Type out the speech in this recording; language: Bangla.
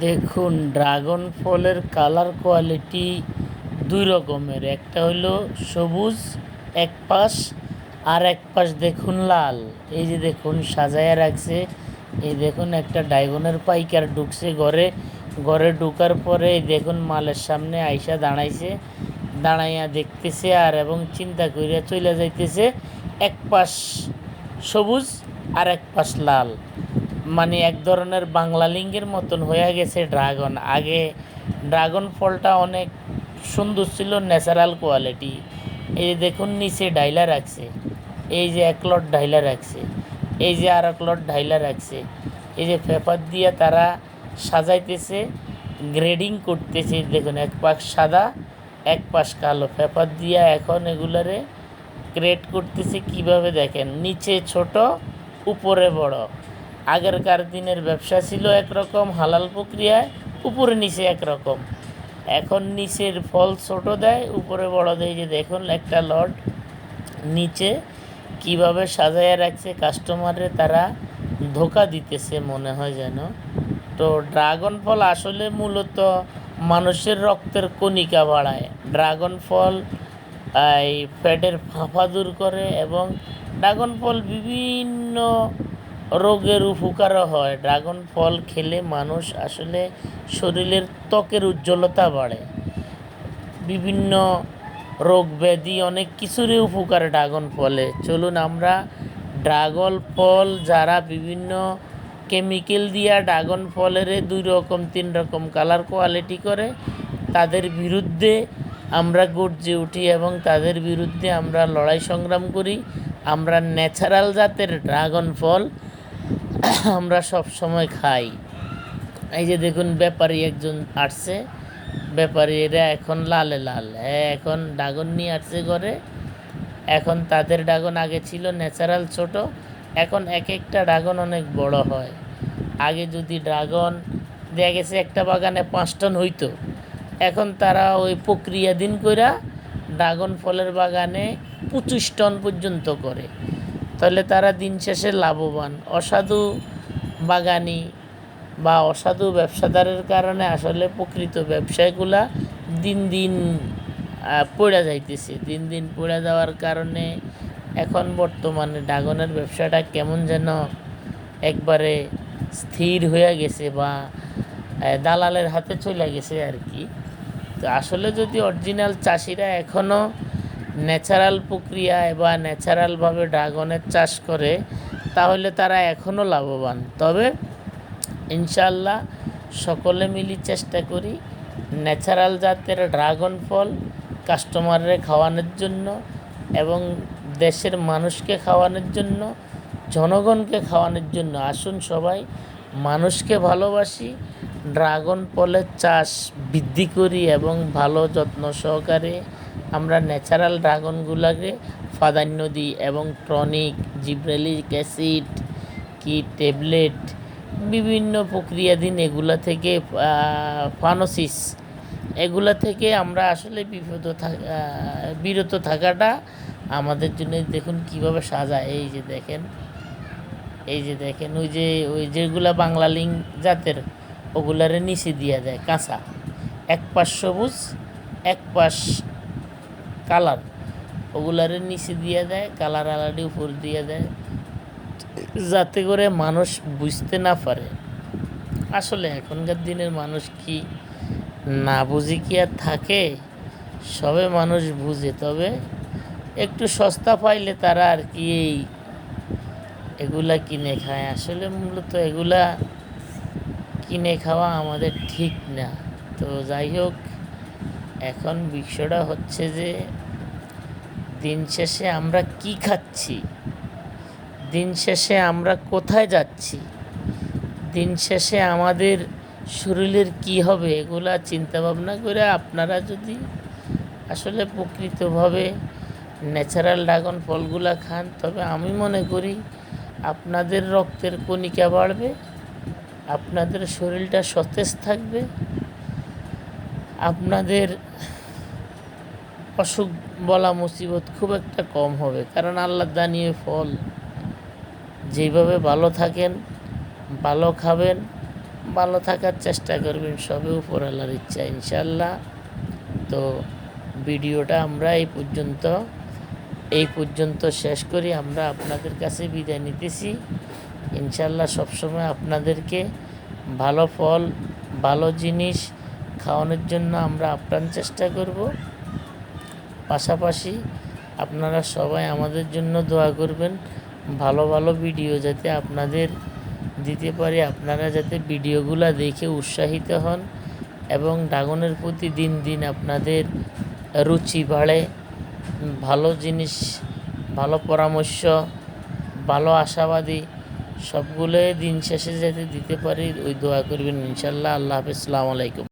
দেখুন, ড্রাগন ফলের কালার কোয়ালিটি দুই রকমের। একটা হলো সবুজ, এক পাশ, আর এক পাশ দেখুন লাল। এই যে দেখুন, সাজায়া রাখছে। এই দেখুন, একটা ডায়গনের পাইকার ঢুকছে ঘরে। ঘরে ঢুকার পরে এই দেখুন, মালের সামনে আইসা দাঁড়াইছে। দাঁড়াইয়া দেখতেছে আর এবং চিন্তা করিয়া চলে যাইতেছে, এক পাশ সবুজ আর এক পাশ লাল। মানে এক ধরনের বাংলা লিঙ্গের মতন হয়ে গেছে ড্রাগন। আগে ড্রাগন ফলটা অনেক সুন্দর ছিল, ন্যাচারাল কোয়ালিটি। এই যে দেখুন, নিচে ডাইলা রাখছে। এই যে এক লট ডাইলা রাখছে। এই যে আর এক লট ডাইলা রাখছে। এই যে পেপার দিয়ে তারা সাজাইতেছে, গ্রেডিং করতেছে, দেখুন, এক পাশ সাদা, এক পাশ কালো। পেপার দিয়ে এখন এগুলারে গ্রেড করতেছে, কীভাবে দেখেন? নিচে ছোট, উপরে বড়। আগেরকার দিনের ব্যবসা ছিল একরকম, হালাল প্রক্রিয়ায় উপরে নিচে একরকম। এখন নিচের ফল ছোট দেয়, উপরে বড় দেয়। যে দেখুন, একটা লট নিচে কীভাবে সাজাইয়া রাখছে কাস্টমারে তারা ধোকা দিতেছে মনে হয় যেন। তো ড্রাগন ফল আসলে মূলত মানুষের রক্তের কণিকা বাড়ায়। ড্রাগন ফল এই পেটের ফাঁফা দূর করে এবং ড্রাগন ফল বিভিন্ন রোগের উপকারও হয়। ড্রাগন ফল খেলে মানুষ আসলে শরীরের ত্বকের উজ্জ্বলতা বাড়ে। বিভিন্ন রোগ ব্যাধি অনেক কিছুরই উপকার ড্রাগন ফলে। চলুন আমরা ড্রাগন ফল যারা বিভিন্ন কেমিক্যাল দিয়া ড্রাগন ফলের দুই রকম, তিন রকম কালার কোয়ালিটি করে, তাদের বিরুদ্ধে আমরা গর্জে উঠি এবং তাদের বিরুদ্ধে আমরা লড়াই সংগ্রাম করি। আমরা ন্যাচারাল জাতের ড্রাগন ফল আমরা সব সময় খাই। এই যে দেখুন, ব্যাপারী একজন আসছে। ব্যাপারী এরা এখন লালে লাল। হ্যাঁ এখন ড্রাগন নিয়ে আসছে ঘরে। এখন তাদের ড্রাগন আগে ছিল ন্যাচারাল ছোট। এখন এক একটা ড্রাগন অনেক বড় হয়। আগে যদি ড্রাগন দেখা গেছে একটা বাগানে পাঁচ টন হইতো। এখন তারা ওই প্রক্রিয়া দিন কইরা ড্রাগন ফলের বাগানে পঁচিশ টন পর্যন্ত করে। তাহলে তারা দিন শেষে লাভবান। অসাধু বাগানি বা অসাধু ব্যবসাদারের কারণে আসলে প্রকৃত ব্যবসায়গুলা দিন দিন পড়ে যাইতেছে। দিন দিন পড়ে যাওয়ার কারণে এখন বর্তমানে ড্রাগনের ব্যবসাটা কেমন যেন একবারে স্থির হয়ে গেছে বা দালালের হাতে চলে গেছে আর কি। তো আসলে যদি অরিজিনাল চাষিরা এখনও ন্যাচারাল প্রক্রিয়ায় বা ন্যাচারালভাবে ড্রাগনের চাষ করে, তাহলে তারা এখনও লাভবান। তবে ইনশাল্লাহ সকলে মিলি চেষ্টা করি ন্যাচারাল জাতের ড্রাগন ফল কাস্টমাররে খাওয়ানোর জন্য এবং দেশের মানুষকে খাওয়ানোর জন্য, জনগণকে খাওয়ানোর জন্য। আসুন সবাই মানুষকে ভালোবাসি, ড্রাগন ফলের চাষ বৃদ্ধি করি এবং ভালো যত্ন সহকারে আমরা ন্যাচারাল ড্রাগনগুলোকে প্রাধান্য দিই এবং টনিক জিব্রেলিক অ্যাসিড কি ট্যাবলেট বিভিন্ন প্রক্রিয়াধীন এগুলা থেকে ফানোসিস এগুলা থেকে আমরা আসলে বিপদ থাক- বিরত থাকাটা আমাদের জন্য দেখুন কীভাবে সাজায়। এই যে দেখেন, এই যে দেখেন, ওই যে, ওই যেগুলা বাংলা লিঙ্ক জাতের, ওগুলারে নিচে দিয়ে দেয়, কাঁচা। এক পাশ সবুজ, এক পাশ কালার। ওগুলারে নিচে দিয়ে দেয়, কালার আলাদি উপর দিয়ে দেয়। যাতে করে মানুষ বুঝতে না পারে। আসলে এখনকার দিনের মানুষ কি না বুঝি কি আর থাকে? সবে মানুষ বুঝে, তবে একটু সস্তা পাইলে তারা আর কি এই এগুলা কিনে খায়। আসলে মূলত এগুলা কিনে খাওয়া আমাদের ঠিক না। তো যাই হোক এখন বিষয়টা হচ্ছে যে, দিন শেষে আমরা কি খাচ্ছি? দিন শেষে আমরা কোথায় যাচ্ছি? দিন শেষে আমাদের শরীরের কি হবে এগুলা চিন্তা ভাবনা করে আপনারা যদি আসলে প্রকৃতভাবে ন্যাচারাল ড্রাগন ফলগুলা খান, তবে আমি মনে করি আপনাদের রক্তের কণিকা বাড়বে, আপনাদের শরীরটা সতেজ থাকবে আপনাদের অসুখ বলা মুসিবত খুব একটা কম হবে, কারণ আল্লাহ দানিয়ে ফল। যেভাবে ভালো থাকেন, ভালো খাবেন, ভালো থাকার চেষ্টা করবেন সবে উপরওয়ালার ইচ্ছা ইনশাল্লাহ তো ভিডিওটা আমরা এই পর্যন্ত এই পর্যন্ত শেষ করি। আমরা আপনাদের কাছে বিদায় নিতেছি। ইনশাল্লাহ সবসময় আপনাদেরকে ভালো ফল, ভালো জিনিস খাওয়ানোর জন্য আমরা আপ্রাণ চেষ্টা করব। পাশাপাশি আপনারা সবাই আমাদের জন্য দোয়া করবেন। ভালো ভালো ভিডিও যাতে আপনাদের দিতে পারি। আপনারা যাতে ভিডিওগুলো দেখে উৎসাহিত হন এবং ড্রাগনের প্রতি দিন দিন আপনাদের রুচি বাড়ে। ভালো জিনিস, ভালো পরামর্শ, ভালো আশাবাদী সবগুলোই দিন শেষে যাতে দিতে পারি, ওই দোয়া করবেন। ইনশাল্লাহ আল্লাহ হাফিজ। আলাইকুম।